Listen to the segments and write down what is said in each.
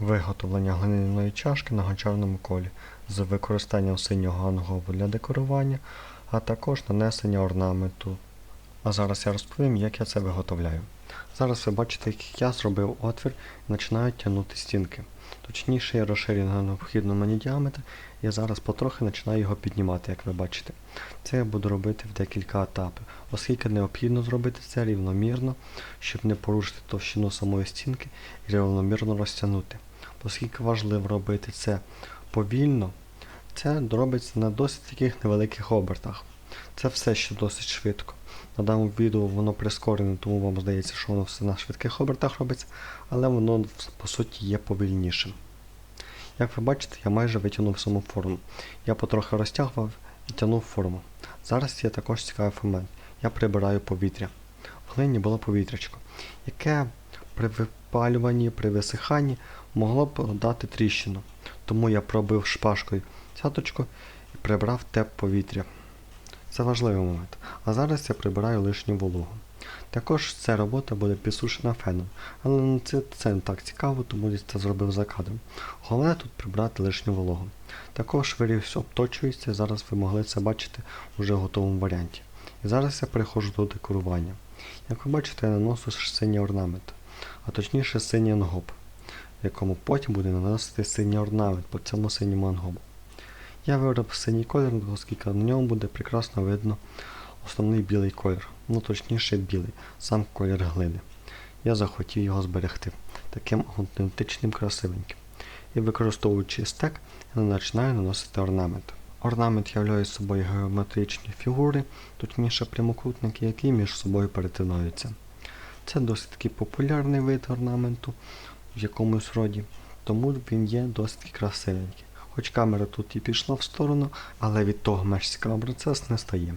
Виготовлення глиняної чашки на гончарному колі з використанням синього ангобу для декорування, а також нанесення орнаменту. А зараз я розповім, як я це виготовляю. Зараз ви бачите, як я зробив отвір і починаю тягнути стінки. Точніше, я розширюю на необхідну мені діаметр, я зараз потрохи починаю його піднімати, як ви бачите. Це я буду робити в декілька етапів, оскільки необхідно зробити це рівномірно, щоб не порушити товщину самої стінки і рівномірно розтягнути. Оскільки важливо робити це повільно, це робиться на досить таких невеликих обертах. Це все ще досить швидко. На даному відео воно прискорене, тому вам здається, що воно все на швидких обертах робиться, але воно по суті є повільнішим. Як ви бачите, я майже витягнув саму форму. Я потрохи розтягував і тягнув форму. Зараз є також цікавий момент. Я прибираю повітря. В глині було повітрячко, яке при випалюванні, при висиханні могло б дати тріщину. Тому я пробив шпажкою цяточку і прибрав те повітря. Це важливий момент. А зараз я прибираю лишню вологу. Також ця робота буде підсушена феном, але це, це не так цікаво, тому я це зробив за кадром. Головне тут прибрати лишню вологу. Також вирів обточується, зараз ви могли це бачити вже в готовому варіанті. І зараз я переходжу до декорування. Як ви бачите, я наношу синій орнамент, а точніше синій ангоб, якому потім буде наносити синій орнамент по цьому синьому ангобу. Я вибрав синій колір, оскільки на ньому буде прекрасно видно основний білий колір, ну точніше білий, сам колір глини. Я захотів його зберегти таким аутентичним красивеньким. І використовуючи стек, я починаю наносити орнамент. Орнамент являє собою геометричні фігури, точніше прямокутники, які між собою перетинаються. Це досить таки популярний вид орнаменту в якомусь роді, тому він є досить красивенький. Хоч камера тут і пішла в сторону, але від того менш цікавий процес не стає.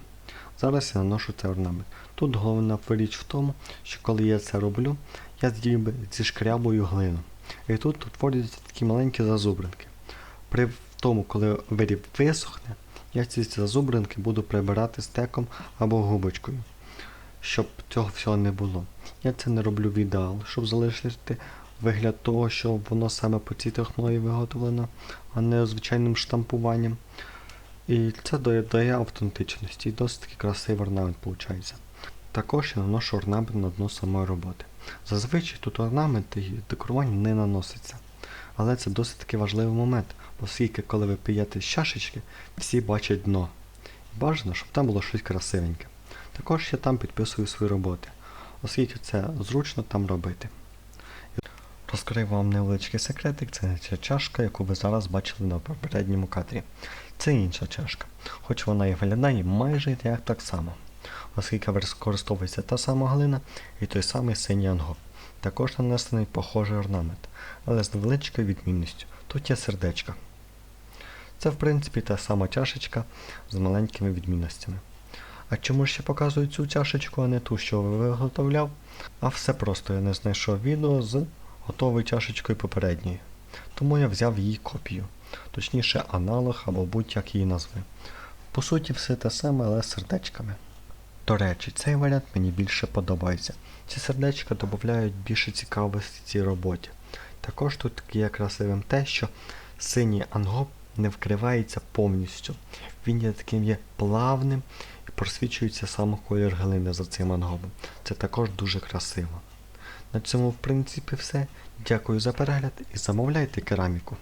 Зараз я наношу цей орнамент. Тут головна річ в тому, що коли я це роблю, я ніби зішкрябую глину. І тут утворюються такі маленькі зазубринки. При тому, коли виріб висохне, я ці зазубринки буду прибирати стеком або губочкою, щоб цього всього не було. Я це не роблю в ідеал, щоб залишити вигляд того, що воно саме по цій технології виготовлено, а не звичайним штампуванням. І це дає, дає автентичності і досить таки красивий орнамент виходить. Також я наношу орнамент на дно самої роботи. Зазвичай тут орнамент і декорування не наноситься. Але це досить таки важливий момент, оскільки коли ви п'єте з чашечки, всі бачать дно. Бажано, щоб там було щось красивеньке. Також я там підписую свої роботи, оскільки це зручно там робити. Розкрию вам невеличкий секретик, це ця чашка, яку ви зараз бачили на попередньому кадрі. Це інша чашка, хоч вона і виглядає майже як так само, оскільки використовується та сама глина і той самий синій ангоп. Також нанесений похожий орнамент, але з невеличкою відмінністю. Тут є сердечка. Це в принципі та сама чашечка з маленькими відмінностями. А чому ж я показую цю чашечку, а не ту, що виготовляв? А все просто я не знайшов відео з готовою чашечкою попередньої. Тому я взяв її копію, точніше аналог або будь-як її назви. По суті, все те саме, але з сердечками. До речі, цей варіант мені більше подобається. Ці сердечка додають більше цікавості цій роботі. Також тут є красивим те, що синій ангоп не вкривається повністю. Він є таким є плавним просвічується саме колір глини за цим ангобом. Це також дуже красиво. На цьому, в принципі, все. Дякую за перегляд і замовляйте кераміку.